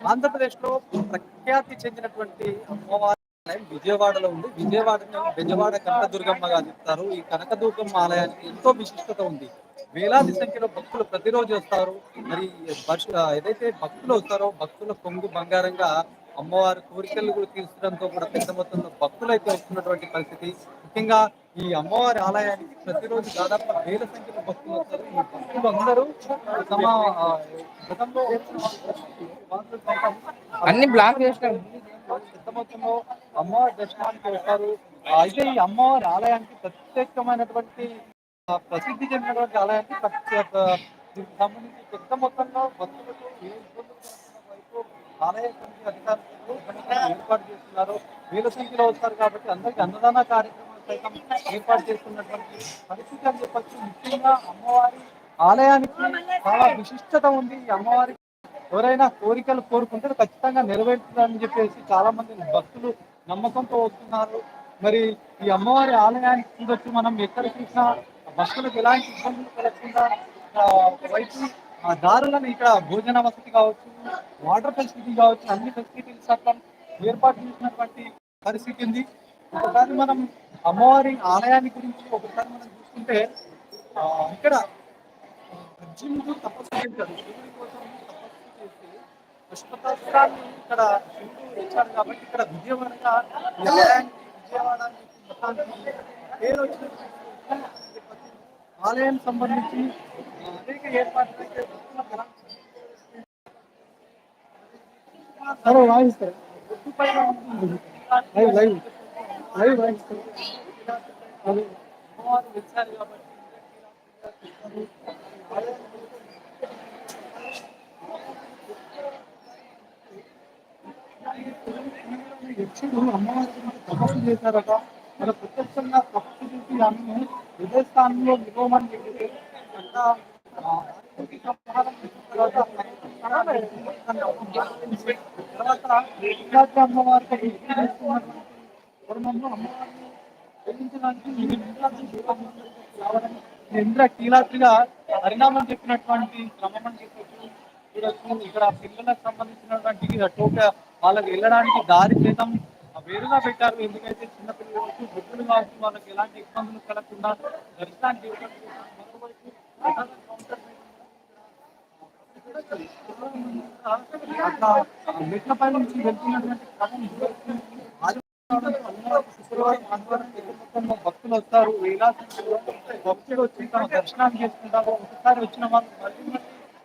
ఆంధ్రప్రదేశ్లో ప్రఖ్యాతి చెందినటువంటి అమ్మవారి ఆలయం విజయవాడలో ఉంది. విజయవాడని బెజవాడ కనకదుర్గమ్మగా చెప్తారు. ఈ కనకదుర్గమ్మ ఆలయానికి ఎంతో విశిష్టత ఉంది. వేలాది సంఖ్యలో భక్తులు ప్రతిరోజు వస్తారు. మరి ఏదైతే భక్తులు వస్తారో భక్తుల కొంగు బంగారంగా అమ్మవారి కోరికలు కూడా తీర్చడంతో కూడా పెద్ద మొత్తంలో భక్తులు అయితే వస్తున్నటువంటి పరిస్థితి. ముఖ్యంగా ఈ అమ్మవారి ఆలయానికి ప్రతిరోజు దాదాపు వేల సంఖ్యలో భక్తులు వస్తారు. ఈ భక్తులు అందరూ తమ గతంలో అన్ని బ్లాక్ చేసినాం పెద్ద మొత్తంలో అమ్మవారి దర్శనానికి వస్తారు. అయితే ఈ అమ్మవారి ఆలయానికి ప్రత్యేకమైనటువంటి ప్రసిద్ధి చెందినటువంటి ఆలయానికి ప్రత్యేక దీనికి సంబంధించి పెద్ద మొత్తంలో భక్తులకు ఏ ఇబ్బందులు ఆలయ కమిటీ అధికారులు ఏర్పాటు చేస్తున్నారు. వేల సంఖ్యలో వస్తారు కాబట్టి అందరికీ అన్నదాన కార్యక్రమాలు సైతం ఏర్పాటు చేస్తున్నటువంటి పరిస్థితి అని చెప్పచ్చు. ముఖ్యంగా అమ్మవారి ఆలయానికి చాలా విశిష్టత ఉంది. ఈ అమ్మవారి ఎవరైనా కోరికలు కోరుకుంటే ఖచ్చితంగా నెరవేరుతుందని చెప్పేసి చాలా మంది భక్తులు నమ్మకంతో వస్తున్నారు. మరి ఈ అమ్మవారి ఆలయానికి చూడొచ్చు మనం ఎక్కడ చూసినా భక్తులకు ఎలాంటి ఇబ్బందులు కలగకుండా వైపు ఆ దారులను ఇక్కడ భోజన వసతి కావచ్చు వాటర్ ఫెసిలిటీ కావచ్చు అన్ని ఫెసిలిటీలు అట్లా ఏర్పాటు చేసినటువంటి పరిస్థితి ఉంది. ఒకసారి మనం అమ్మవారి ఆలయాన్ని గురించి ఒకసారి మనం చూసుకుంటే ఇక్కడ అర్జునుడు తపస్సు చేశాడు శివుడి కోసం తపస్సు చేసి పుష్పతత్వాన్ని ఇక్కడ శివుడు ఇచ్చాడు కాబట్టి ఇక్కడ విజయవాడ ఆలయానికి విజయవాడ మొత్తానికి పేరు వచ్చినటువంటి ఆలయం సంబంధించి అనేక ఏర్పాట్లు అయితే సరే వాయిస్తారు లైవ్ లైవ్ యక్షుడు అమ్మవారి తపస్సు చేశారట మన ప్రత్యక్షంగా తపస్సు చేసి ఆమె విదేశాల్లో నిగోమని చెప్పి అంతా ఆ, సంహారం చేసిన తర్వాత తర్వాత విరాట్ అమ్మవారికి భక్తి అమ్మవారిని పూజించడానికి రావడం ఇంద్ర కీలాద్రిగా హరినామం చెప్పినటువంటి క్రమం అని చెప్పొచ్చు. చూడొచ్చు ఇక్కడ పిల్లలకు సంబంధించినటువంటి టోక వాళ్ళకి వెళ్ళడానికి దారి చేద్దాం. వేరుగా పెట్టారు. ఎందుకైతే చిన్నపిల్లలు పిల్లలకు బుద్ధులు కావచ్చు వాళ్ళకి ఎలాంటి ఇబ్బందులు కలగకుండా దర్శనానికి ఇవ్వడం కోసం మరోవైపు నుంచి వెళ్తున్నటువంటి క్రమం పెద్ద మొత్తంలో భక్తులు వస్తారు. వేలాది భక్తులు వచ్చి తమ దర్శనాలు చేసుకుంటారు. ఒకసారి వచ్చిన వాళ్ళు మళ్ళీ మళ్ళీ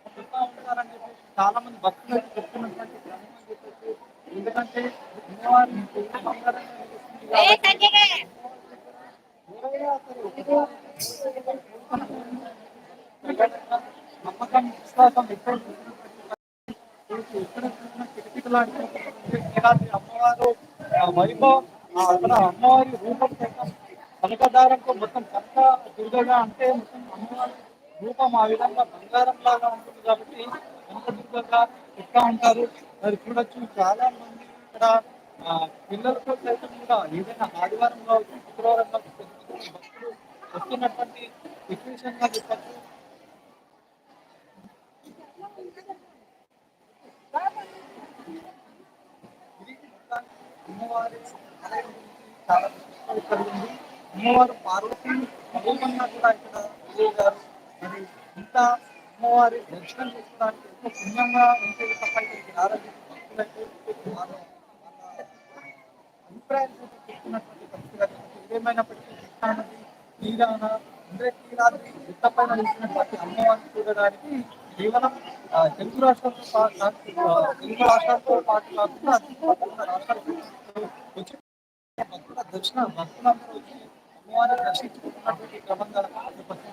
వస్తూ ఉంటారని చెప్పేసి చాలా మంది భక్తులు చెప్తున్నటువంటి క్రమం అని చెప్పేసి ఎందుకంటే అమ్మవారి నమ్మకం విశ్వాసం ఎక్కువ ఎక్కడ చూసినా అమ్మవారు వైభవం అక్కడ అమ్మవారి రూపం సైతం కనకదారంతో మొత్తం కనక దుర్గగా అంటే మొత్తం అమ్మవారి రూపం ఆ విధంగా బంగారం లాగా ఉంటుంది కాబట్టి కనక దుర్గగా ఎట్లా ఉంటారు మరి చూడొచ్చు. చాలా మంది ఇక్కడ పిల్లలతో సైతం కూడా ఏదైనా ఆదివారం కావచ్చు శుక్రవారం కావచ్చు భక్తులు వస్తున్నటువంటి సిచ్యువేషన్ చెప్పచ్చు. అమ్మవారి ఆలయం చాలా విశిష్టత ఇక్కడ ఉంది అమ్మవారు పార్వతి రూపంగా కూడా ఇక్కడ గారు మరి ఇంత అమ్మవారి దర్శనం చేసుకోవడానికి ఎంతో పుణ్యంగా ఉంటే తప్ప ఇక్కడికి రాదని భక్తులైతే వాళ్ళ వాళ్ళ అభిప్రాయాలు చెప్తున్నటువంటి తీరాన అంటే తీరాన్ని గుట్టపైన నిలిచినటువంటి అమ్మవారిని చూడడానికి కేవలం తెలుగు రాష్ట్రాలతో పాటు ఆ, తెలుగు రాష్ట్రాలతో పాటు కాకుండా అన్ని రాష్ట్రాలకు వచ్చి భక్తుల దర్శన భక్తులందరూ వచ్చి అమ్మవారిని దర్శించుకుంటున్నటువంటి క్రమంగా చెప్పచ్చు